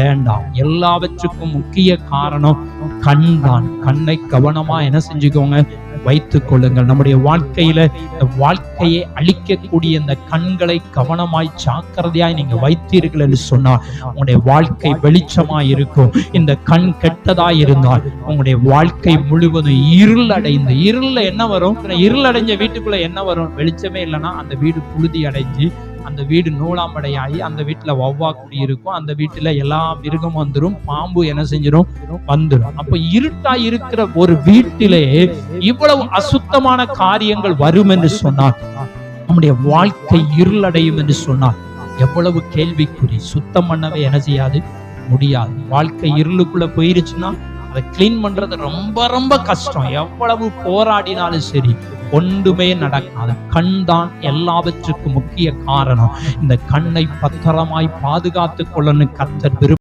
வேண்டாம். எல்லாவற்றுக்கும் முக்கிய காரணம் கண் தான். கண்ணை கவனமா என்ன செஞ்சுக்கோங்க? வைத்துக் கொள்ளுங்கள். நம்முடைய வாழ்க்கையில இந்த வாழ்க்கையை அழிக்கக்கூடிய இந்த கண்களை கவனமாய் ஜாக்கிரதையாய் நீங்க வைத்தீர்கள் என்று சொன்னால் உங்களுடைய வாழ்க்கை வெளிச்சமாய் இருக்கும். இந்த கண் கெட்டதாய் இருந்தால் உங்களுடைய வாழ்க்கை முழுவதும் இருள் அடைந்து இருள்ல என்ன வரும்? இருள் அடைஞ்ச வீட்டுக்குள்ள என்ன வரும்? வெளிச்சமே இல்லைன்னா அந்த வீடு புழுதி அடைஞ்சு அந்த வீடு நூலாம்படையாகி அந்த வீட்டுல வவ்வா குடி இருக்கும் அந்த வீட்டுல எல்லா மிருகம் வந்துடும் பாம்பு என்ன செஞ்சிடும் வந்துடும் அப்போ இருட்டா இருக்கிற ஒரு வீட்டிலே இவ்வளவு அசுத்தமான காரியங்கள் வரும் என்று சொன்னார் நம்முடைய வாழ்க்கை இருளடையும் என்று சொன்னார் எவ்வளவு கேள்விக்குறி. சுத்தம் பண்ணவே என்ன செய்யாது? முடியாது. வாழ்க்கை இருளுக்குள்ள போயிருச்சுன்னா அதை கிளீன் பண்றது ரொம்ப ரொம்ப கஷ்டம். எவ்வளவு போராடினாலும் சரி ஒன்றுமே நடக்காது. கண் தான் எல்லாவற்றுக்கும் முக்கிய காரணம். இந்த கண்ணை பத்திரமாய் பாதுகாத்துக் கொள்ளணும் கத்தர் விரும்ப